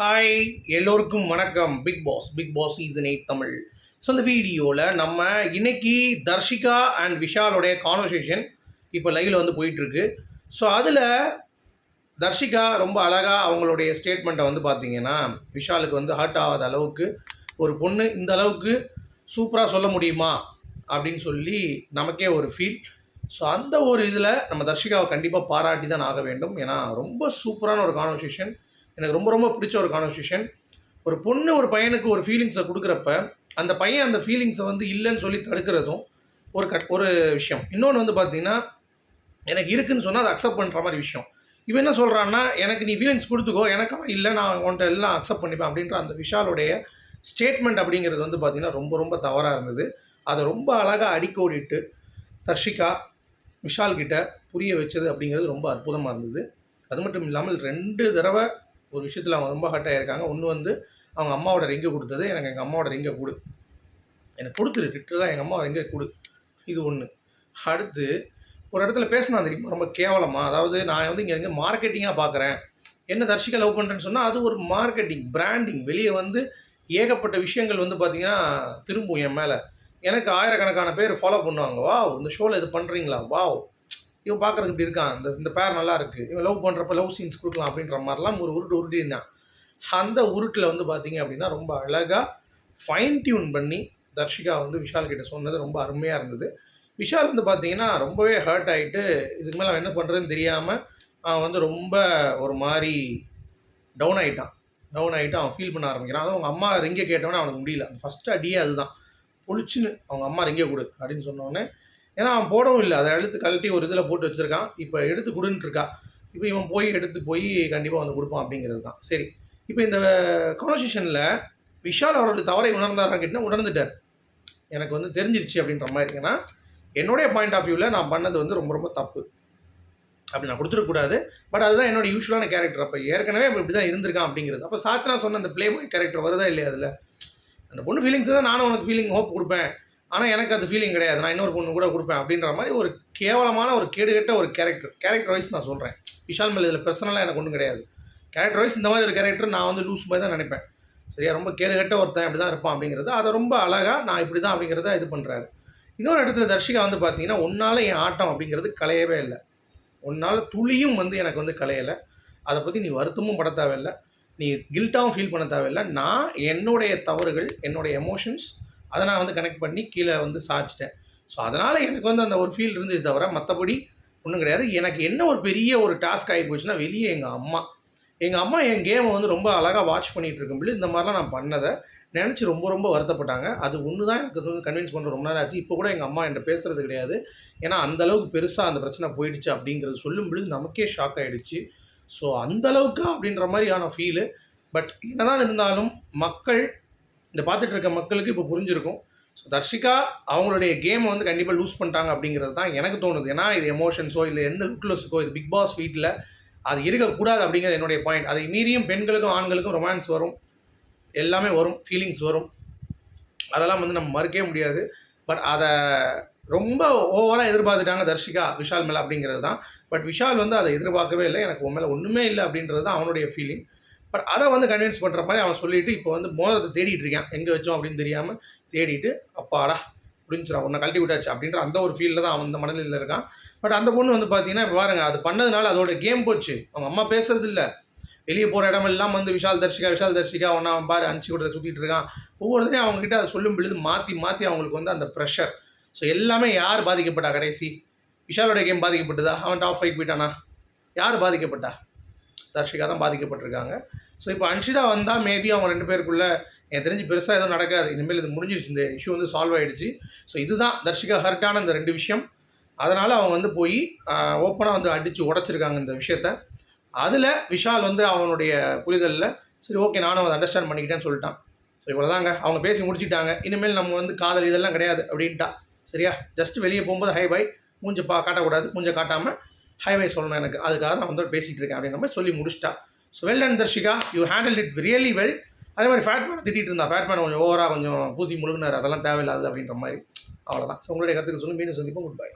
Hi எல்லோருக்கும் வணக்கம். Bigg Boss Bigg Boss season eight Tamil. So இந்த வீடியோவில் நம்ம இன்னைக்கு தர்ஷிகா அண்ட் விஷாலுடைய கான்வர்சேஷன் இப்போ லைவில் வந்து போயிட்டுருக்கு. ஸோ அதில் தர்ஷிகா ரொம்ப அழகாக அவங்களுடைய ஸ்டேட்மெண்ட்டை வந்து பார்த்தீங்கன்னா விஷாலுக்கு வந்து ஹர்ட் ஆகாத அளவுக்கு ஒரு பொண்ணு இந்த அளவுக்கு சூப்பராக சொல்ல முடியுமா? அப்படின்னு சொல்லி நமக்கே ஒரு ஃபீல் ஸோ அந்த ஒரு இதில் நம்ம தர்ஷிகாவை கண்டிப்பாக பாராட்டி தான் ஆக வேண்டும். ஏன்னா ரொம்ப சூப்பரான ஒரு கான்வர்சேஷன் எனக்கு ரொம்ப ரொம்ப பிடிச்ச ஒரு கான்வர்சேஷன் ஒரு பொண்ணு ஒரு பையனுக்கு ஒரு ஃபீலிங்ஸை கொடுக்குறப்ப அந்த பையன் அந்த ஃபீலிங்ஸை வந்து இல்லைன்னு சொல்லி தடுக்கிறதும் ஒரு கட் ஒரு விஷயம். இன்னொன்று வந்து பார்த்தீங்கன்னா எனக்கு இருக்குன்னு சொன்னால் அதை அக்செப்ட் பண்ணுற மாதிரி விஷயம். இவன் என்ன சொல்கிறான்னா எனக்கு நீ ஃபீலிங்ஸ் கொடுத்துக்கோ எனக்கு இல்லை நான் உன்ட்ட எல்லாம் அக்செப்ட் பண்ணிப்பேன் அப்படின்ற அந்த விஷாலுடைய ஸ்டேட்மெண்ட் அப்படிங்கிறது வந்து பார்த்திங்கன்னா ரொம்ப ரொம்ப தவறாக இருந்தது. அதை ரொம்ப அழகாக அடிக்கோடிட்டு தர்ஷிகா விஷால்கிட்ட புரிய வச்சது அப்படிங்கிறது ரொம்ப அற்புதமாக இருந்தது. அது மட்டும் இல்லாமல் ரெண்டு தடவை ஒரு விஷயத்தில் அவங்க ரொம்ப ஹர்ட் ஆகியிருக்காங்க ஒன்று வந்து அவங்க அம்மாவோட ரிங்கை கொடுத்தது எனக்கு எங்கள் அம்மாவோட ரிங்கை கொடு. எனக்கு கொடுத்துரு லிட்டராக எங்கள் அம்மா ரிங்கை கொடு. இது ஒன்று அடுத்து ஒரு இடத்துல பேசினா தெரியுமா? ரொம்ப கேவலமாக அதாவது நான் வந்து இங்கே இங்கே மார்க்கெட்டிங்காக பார்க்குறேன் என்ன தர்ஷிகா லவ் பண்ணுறேன்னு சொன்னால் அது ஒரு மார்க்கெட்டிங் பிராண்டிங் வெளியே வந்து ஏகப்பட்ட விஷயங்கள் வந்து பார்த்திங்கன்னா திரும்பும் என் மேலே. எனக்கு ஆயிரக்கணக்கான பேர் ஃபாலோ பண்ணுவாங்க. வாவ் இந்த ஷோவில் இது பண்ணுறீங்களா வாவ். இவன் பார்க்குறதுக்கு இப்படி இருக்கான். இந்த இந்த பேர் நல்லா இருக்குது இவன் லவ் பண்ணுறப்ப லவ் சீன்ஸ் கொடுக்கலாம் அப்படின்ற மாதிரிலாம் ஒரு உருட்டு உருட்டியிருந்தான் அந்த உருட்டில் வந்து பார்த்தீங்க அப்படின்னா ரொம்ப அழகாக ஃபைன் டியூன் பண்ணி தர்ஷிகா வந்து விஷால் கிட்ட சொன்னது ரொம்ப அருமையாக இருந்தது. விஷால் வந்து பார்த்தீங்கன்னா ரொம்பவே ஹர்ட் ஆகிட்டு இதுக்கு மேலே அவன் என்ன பண்ணுறதுன்னு தெரியாமல் அவன் வந்து ரொம்ப ஒரு மாதிரி டவுன் ஆகிட்டான் டவுன் ஆகிட்டு அவன் ஃபீல் பண்ண ஆரம்பிக்கிறான். அதுவும் அவங்க அம்மா ரிங்கை கேட்டவொடனே அவனுக்கு முடியல. ஃபஸ்ட்டு அடியே அதுதான். பொழிச்சுன்னு அவங்க அம்மா ரிங்கே கொடு அப்படின்னு சொன்னோடனே ஏன்னா அவன் போடவும் இல்லை. அதை எடுத்து கழட்டி ஒரு இதில் போட்டு வச்சுருக்கான். இப்போ எடுத்து கொடுன்ட்டுருக்கா இப்போ இவன் போய் எடுத்து போய் கண்டிப்பாக வந்து கொடுப்பான் அப்படிங்கிறது தான். சரி. இப்போ இந்த கான்வர்சேஷனில் விஷால் அவரோட தவறை உணர்ந்தாரான்னு கேட்டால் உணர்ந்துட்டார். எனக்கு வந்து தெரிஞ்சிருச்சு அப்படின்ற மாதிரி. ஏன்னா என்னுடைய பாயிண்ட் ஆஃப் வியூவில் நான் பண்ணது வந்து ரொம்ப ரொம்ப தப்பு. அப்படி நான் கொடுத்துருக்கூடாது பட் அதுதான் என்னோட யூஸ்வலான கேரக்டர் அப்போ ஏற்கனவே இப்படி தான் இருந்திருக்கான் அப்படிங்கிறது. அப்போ சாச்சனா சொன்ன அந்த ப்ளே பாய் கேரக்டர் வருதா இல்லையா அதில்? அந்த பொண்ணு ஃபீலிங்ஸ் தான் நானும் உனக்கு ஃபீலிங் ஹோப் கொடுப்பேன். ஆனால் எனக்கு அது ஃபீலிங் கிடையாது. நான் இன்னொரு பொண்ணு கூட கொடுப்பேன் அப்படின்ற மாதிரி ஒரு கேவலமான ஒரு கேடுகட்ட ஒரு கேரக்டர் கேரக்டர் வைஸ் நான் சொல்கிறேன் விஷால் மேல் இதில் பர்சனலாக எனக்கு ஒன்றும் கிடையாது. கேரக்டர் வைஸ் இந்த மாதிரி ஒரு கேரக்டர் நான் வந்து லூஸ் மாதிரி தான் நினைப்பேன். சரியா? ரொம்ப கேடுகட்ட ஒருத்தன் இப்படி தான் இருப்பான் அப்படிங்கிறது அதை ரொம்ப அழகாக நான் இப்படி தான் அப்படிங்கிறத இது பண்ணுறாரு இன்னொரு இடத்துல தர்ஷிகா வந்து பார்த்தீங்கன்னா உன்னால் என் ஆட்டம் அப்படிங்கிறது கலையவே இல்லை. உன்னால் துளியும் வந்து எனக்கு வந்து கலையலை அதை பற்றி நீ வருத்தமும் பட தேவையில்லை. நீ கில்ட்டாகவும் ஃபீல் பண்ண தேவையில்லை. நான் என்னுடைய தவறுகள் என்னுடைய எமோஷன்ஸ் அதை நான் வந்து கனெக்ட் பண்ணி கீழே வந்து சாய்ச்சிட்டேன். ஸோ அதனால் எனக்கு வந்து அந்த ஒரு ஃபீல் இருந்துச்சு தவிர மற்றபடி ஒன்றும் கிடையாது. எனக்கு என்ன ஒரு பெரிய ஒரு டாஸ்க் ஆகி போச்சுன்னா வெளியே எங்கள் அம்மா. எங்கள் அம்மா என் கேமை வந்து ரொம்ப அழகாக வாட்ச் பண்ணிகிட்டு இருக்கும்போது இந்த மாதிரிலாம் நான் பண்ணதை நினச்சி ரொம்ப ரொம்ப வருத்தப்பட்டாங்க. அது ஒன்று தான் எனக்கு வந்து கன்வின்ஸ் பண்ணுற ரொம்ப நேரம் ஆச்சு. இப்போ கூட எங்கள் அம்மா என்கிட்ட பேசுகிறது கிடையாது. ஏன்னா அந்தளவுக்கு பெருசாக அந்த பிரச்சனை போயிடுச்சு அப்படிங்கிறது சொல்லும்பொழுது நமக்கே ஷாக் ஆகிடுச்சு ஸோ அந்தளவுக்கு அப்படின்ற மாதிரியான ஃபீலு பட் என்னதான் இருந்தாலும் மக்கள் இந்த பார்த்துட்டு இருக்க மக்களுக்கு இப்போ புரிஞ்சிருக்கும். ஸோ தர்ஷிகா அவங்களுடைய கேமை வந்து கண்டிப்பாக லூஸ் பண்ணிட்டாங்க அப்படிங்கிறது தான் எனக்கு தோணுது. ஏன்னா இது எமோஷன்ஸோ இல்லை எந்த லுக்லஸுக்கோ இது பிக் பாஸ் வீட்டில் அது இருக்கக்கூடாது அப்படிங்கிறது என்னுடைய பாயிண்ட் அதை மீறியும் பெண்களுக்கும் ஆண்களுக்கும் ரொமான்ஸ் வரும். எல்லாமே வரும். ஃபீலிங்ஸ் வரும். அதெல்லாம் வந்து நம்ம மறுக்கவே முடியாது. பட் அதை ரொம்ப ஓவராக எதிர்பார்த்துட்டாங்க தர்ஷிகா விஷால் மேலே அப்படிங்கிறது தான். பட் விஷால் வந்து அதை எதிர்பார்க்கவே இல்லை. எனக்கு உன் மேலே ஒன்றுமே இல்லை அப்படின்றது தான் அவனுடைய ஃபீலிங் பட் அதை வந்து கன்வின்ஸ் பண்ணுற மாதிரி அவன் சொல்லிவிட்டு இப்போ வந்து மோதிரத்தை தேடிட்டு இருக்கான். எங்கே வச்சோம் அப்படின்னு தெரியாமல் தேடிட்டு அப்பாடா முடிஞ்சிடும் உன்னை கழட்டி விட்டாச்சு அப்படின்ற அந்த ஒரு ஃபீல்டில் தான் அவன் அந்த மனநிலையில் இருக்கான். பட் அந்த பொண்ணு வந்து பார்த்தீங்கன்னா இப்போ பாருங்க அது பண்ணதுனால அதோட கேம் போச்சு. அவங்க அம்மா பேசுறது இல்லை. வெளியே போகிற இடமெல்லாம் வந்து விஷால் தர்ஷிகா விஷால் தர்ஷிகா ஒன்றா அவன் பாரு அஞ்சு கூட சுற்றிட்டு இருக்கான். ஒவ்வொருத்தரையும் அவங்ககிட்ட அதை சொல்லும் பொழுது மாற்றி மாற்றி அவங்களுக்கு வந்து அந்த ப்ரெஷர் ஸோ எல்லாமே யார் பாதிக்கப்பட்டா கடைசி? விஷாலோட கேம் பாதிக்கப்பட்டதா? அவன் டாப் ஃபைட் போயிட்டானா? யார் பாதிக்கப்பட்டா? தர்ஷிகா தான் பாதிக்கப்பட்டிருக்காங்க. ஸோ இப்போ அன்ஷிதா வந்தால் மேபி அவங்க ரெண்டு பேருக்குள்ளே எனக்கு தெரிஞ்சு பெருசாக எதுவும் நடக்காது. இனிமேல் இது முடிஞ்சிருச்சு. இந்த இஷ்யூ வந்து சால்வ் ஆகிடுச்சு ஸோ இதுதான் தர்ஷிகா ஹர்ட்டான இந்த ரெண்டு விஷயம். அதனால் அவங்க வந்து போய் ஓப்பனாக வந்து அடித்து உடச்சிருக்காங்க இந்த விஷயத்த. அதில் விஷால் வந்து அவனுடைய புரிதலில் சரி ஓகே நானும் அதை அண்டர்ஸ்டாண்ட் பண்ணிக்கிட்டேன்னு சொல்லிட்டான். ஸோ இவ்வளோதாங்க அவங்க பேசி முடிச்சிட்டாங்க இனிமேல் நம்ம வந்து காதல் இதெல்லாம் கிடையாது அப்படின்ட்டா. சரியா? ஜஸ்ட் வெளியே போகும்போது ஹை பை மூஞ்ச பா காட்டக்கூடாது. மூஞ்ச காட்டாமல் ஹைவே சொல்லணும் எனக்கு. அதுக்காக நான் வந்து பேசிகிட்டு இருக்கேன் அப்படின்ற மாதிரி சொல்லி முடிச்சிட்டா. So well and Darshika. You handle it really well அதே மாதிரி ஃபேட்மேனை திட்டிகிட்டு இருந்தா. ஃபேட்மேன் கொஞ்சம் ஓவராக கொஞ்சம் பூசி முழுகினார். அதெல்லாம் தேவையில்லாது அப்படின்ற மாதிரி. அவ்வளோதான் ஸோ உங்களுடைய கருத்துக்கு சொல்லி மீண்டும் சந்திப்போம். Good bye